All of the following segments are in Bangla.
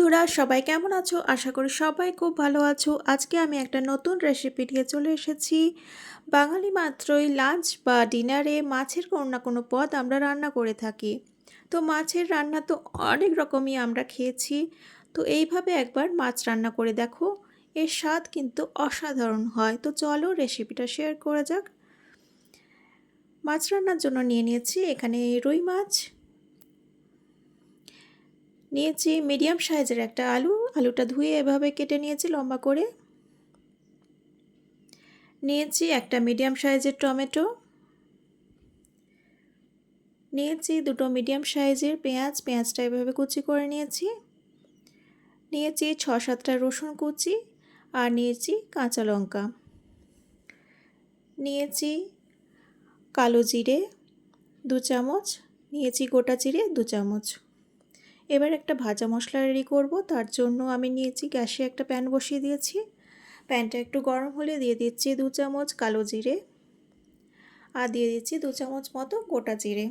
বন্ধুরা, সবাই কেমন আছো? আশা করি সবাই খুব ভালো আছো। আজকে আমি একটা নতুন রেসিপি নিয়ে চলে এসেছি। বাঙালি মাত্রই লাঞ্চ বা ডিনারে মাছের কোনো না কোনো পদ আমরা রান্না করে থাকি। তো মাছের রান্না তো অনেক রকমই আমরা খেয়েছি। তো এইভাবে একবার মাছ রান্না করে দেখো। এর স্বাদ কিন্তু অসাধারণ হয়। তো চলো রেসিপিটা শেয়ার করা যাক। মাছ রান্নার জন্য নিয়ে নিয়েছি এখানে রুই মাছ নিয়েছি মিডিয়াম সাইজের একটা আলু। আলুটা ধুয়ে এভাবে কেটে নিয়েছি লম্বা করে। নিয়েছি একটা মিডিয়াম সাইজের টমেটো। নিয়েছি দুটো মিডিয়াম সাইজের পেঁয়াজ। পেঁয়াজটা এভাবে কুচি করে নিয়েছি। নিয়েছি ছ সাতটা রসুন কুচি আর নিয়েছি কাঁচা লঙ্কা। নিয়েছি কালো জিরে দু চামচ। নিয়েছি গোটা জিরে দু চামচ। এবার একটা ভাজা মশলা রেডি করব। তার জন্য আমি নিয়েছি গ্যাসে একটা প্যান বসিয়ে দিয়েছি। প্যানটা একটু গরম হলে দিয়ে দিচ্ছি দু চামচ কালো জিরে আর দিয়ে দিচ্ছি দু চামচ মতো গোটা জিরে।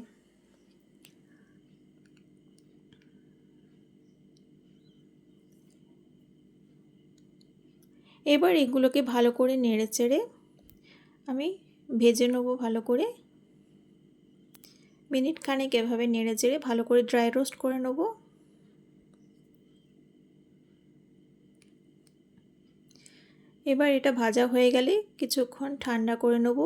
এবার এগুলোকে ভালো করে নেড়ে চেড়ে আমি ভেজে নেব ভালো করে। মিনিট খানেক এভাবে নেড়ে চেড়ে ভালো করে ড্রাই রোস্ট করে নেব। এবার এটা ভাজা হয়ে গেলে কিছুক্ষণ ঠান্ডা করে নেব।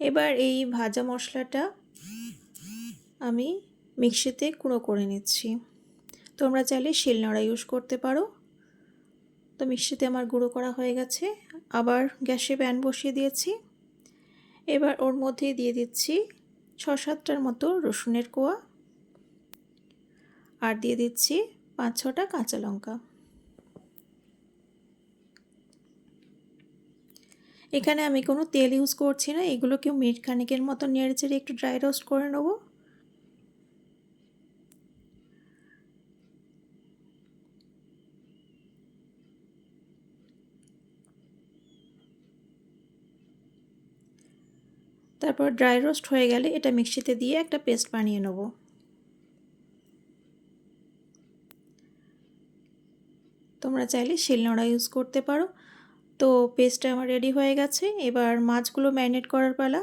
এবার এই ভাজা মশলাটা আমি মিক্সিতে গুঁড়ো করে নিচ্ছি। তোমরা চাইলে শিলনোড়া ইউজ করতে পারো। তো মিক্সিতে আমার গুঁড়ো করা হয়ে গেছে। আবার গ্যাসে প্যান বসিয়ে দিয়েছি। এবার ওর মধ্যে দিয়ে দিচ্ছি ছ সাতটার মতো রসুনের কোয়া। আর দিয়ে দিচ্ছি পাঁচ ছটা কাঁচা লঙ্কা। এখানে আমি কোনো তেল ইউজ করছি না, এগুলোকে মিট খানিকের মতো নেড়ে চেড়ে একটু ড্রাই রোস্ট করে নেব। তারপর ড্রাই রোস্ট হয়ে গেলে এটা মিক্সিতে দিয়ে একটা পেস্ট বানিয়ে নেব। তোমরা চাইলে শিলনোড়া ইউজ করতে পারো। তো পেস্টটা আমার রেডি হয়ে গেছে। এবার মাছগুলো ম্যারিনেট করার পালা।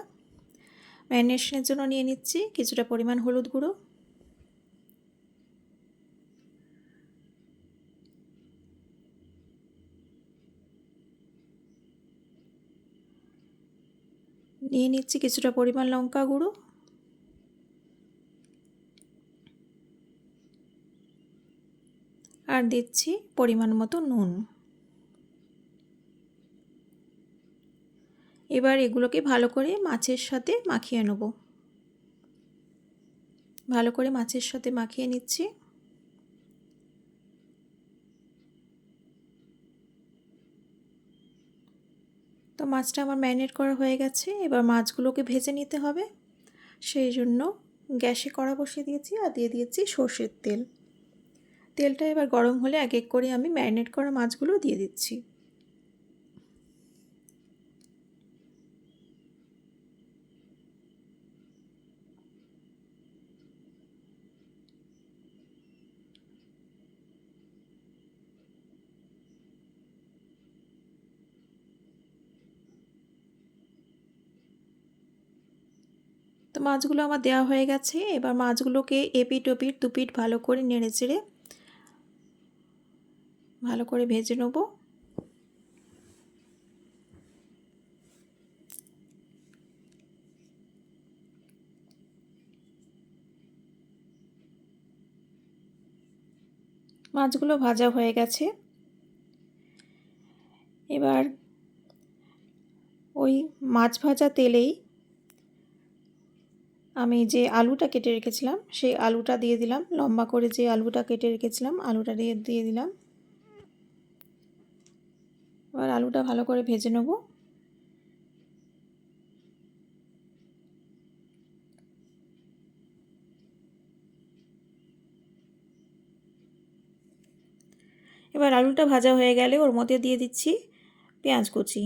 ম্যারিনেশনের জন্য নিয়ে নিচ্ছি। কিছুটা পরিমাণ হলুদ গুঁড়ো। নিয়ে নিচ্ছি কিছুটা পরিমাণ লঙ্কা গুঁড়ো। আর দিচ্ছি পরিমাণ মতো নুন। এবার এগুলোকে ভালো করে মাছের সাথে মাখিয়ে নেব। ভালো করে মাছের সাথে মাখিয়ে নিচ্ছি। তো মাছটা আমার ম্যারিনেট করা হয়ে গেছে। এবার মাছগুলোকে ভেজে নিতে হবে। সেই জন্য গ্যাসে কড়া বসিয়ে দিয়েছি আর দিয়ে দিয়েছি সর্ষের তেল। তেলটা এবার গরম হলে এক এক করে আমি ম্যারিনেট করা মাছগুলো দিয়ে দিচ্ছি। মাছগুলো আমার দেওয়া হয়ে গেছে। এবার মাছগুলোকে এপিট ওপিট দুপিট ভালো করে নেড়ে চেড়ে ভালো করে ভেজে নেব। মাছগুলো ভাজা হয়ে গেছে। এবার ওই মাছ ভাজা তেলেই আমি যে আলুটা কেটে রেখেছিলাম, সেই আলুটা দিয়ে দিলাম। লম্বা করে যে আলুটা কেটে রেখেছিলাম, আলুটা দিয়ে দিয়ে দিলাম। এবার আলুটা ভালো করে ভেজে নেব। এবার আলুটা ভাজা হয়ে গেলে ওর মধ্যে দিয়ে দিচ্ছি পেঁয়াজ কুচি।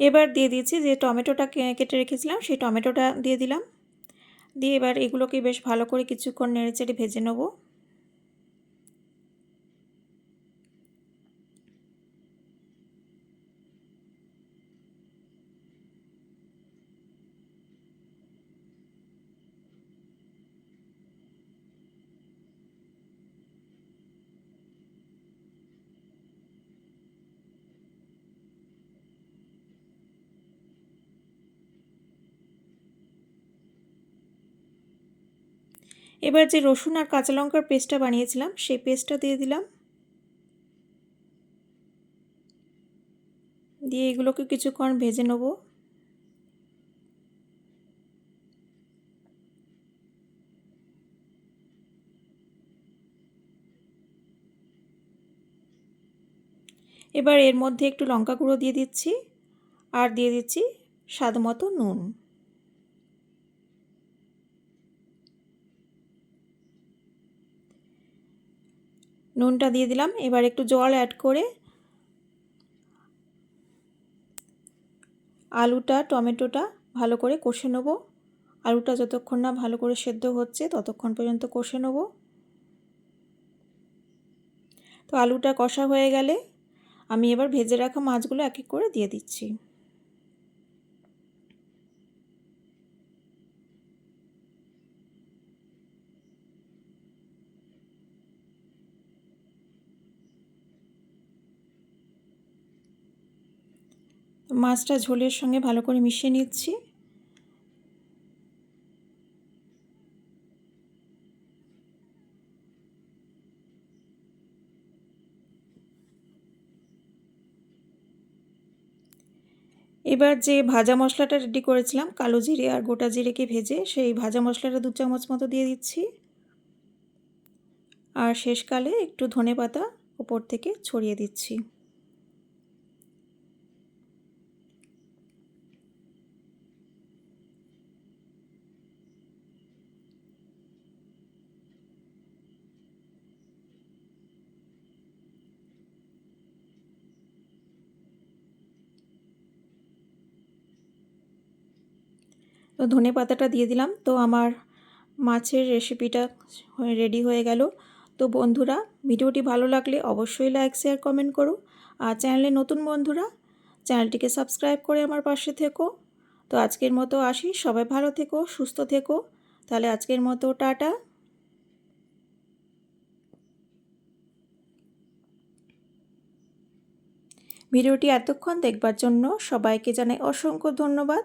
এবার দিয়ে দিয়েছি যে টমেটোটা কেটে রেখেছিলাম, সেই টমেটোটা দিয়ে দিলাম। দিয়ে এবার এগুলোকে বেশ ভালো করে কিছুক্ষণ নেড়েচেড়ে ভেজে নেব। এবার যে রসুন আর কাঁচা লঙ্কার পেস্টটা বানিয়েছিলাম, সেই পেস্টটা দিয়ে দিলাম। দিয়ে এগুলোকে কিছুক্ষণ ভেজে নেব। এবার এর মধ্যে একটু লঙ্কা গুঁড়ো দিয়ে দিচ্ছি, আর দিয়ে দিচ্ছি স্বাদ মতো নুন। নুনটা দিয়ে দিলাম। এবার একটু জল অ্যাড করে আলুটা, টমেটোটা ভালো করে কষে নেব। আলুটা যতক্ষণ না ভালো করে সেদ্ধ হচ্ছে ততক্ষণ পর্যন্ত কষে নেব। তো আলুটা কষা হয়ে গেলে আমি এবার ভেজে রাখা মাছগুলো এক এক করে দিয়ে দিচ্ছি। মাছটা ঝোলের সঙ্গে ভালো করে মিশিয়ে নিচ্ছি। এবার যে ভাজা মশলাটা রেডি করেছিলাম, কালো জিরে আর গোটা জিরেকে ভেজে সেই ভাজা মশলাটা দু চামচ মতো দিয়ে দিচ্ছি। আর শেষকালে একটু ধনে পাতা ওপর থেকে ছড়িয়ে দিচ্ছি। তো ধনে পাতাটা দিয়ে দিলাম। তো আমার মাছের রেসিপিটা রেডি হয়ে গেল। তো বন্ধুরা, ভিডিওটি ভালো লাগলে অবশ্যই লাইক শেয়ার কমেন্ট করো। আর চ্যানেলে নতুন বন্ধুরা চ্যানেলটিকে সাবস্ক্রাইব করে আমার পাশে থেকো। তো আজকের মতো আসি। সবাই ভালো থেকো, সুস্থ থেকো। তাহলে আজকের মতো টাটা। ভিডিওটি এতক্ষণ দেখবার জন্য সবাইকে জানাই অসংখ্য ধন্যবাদ।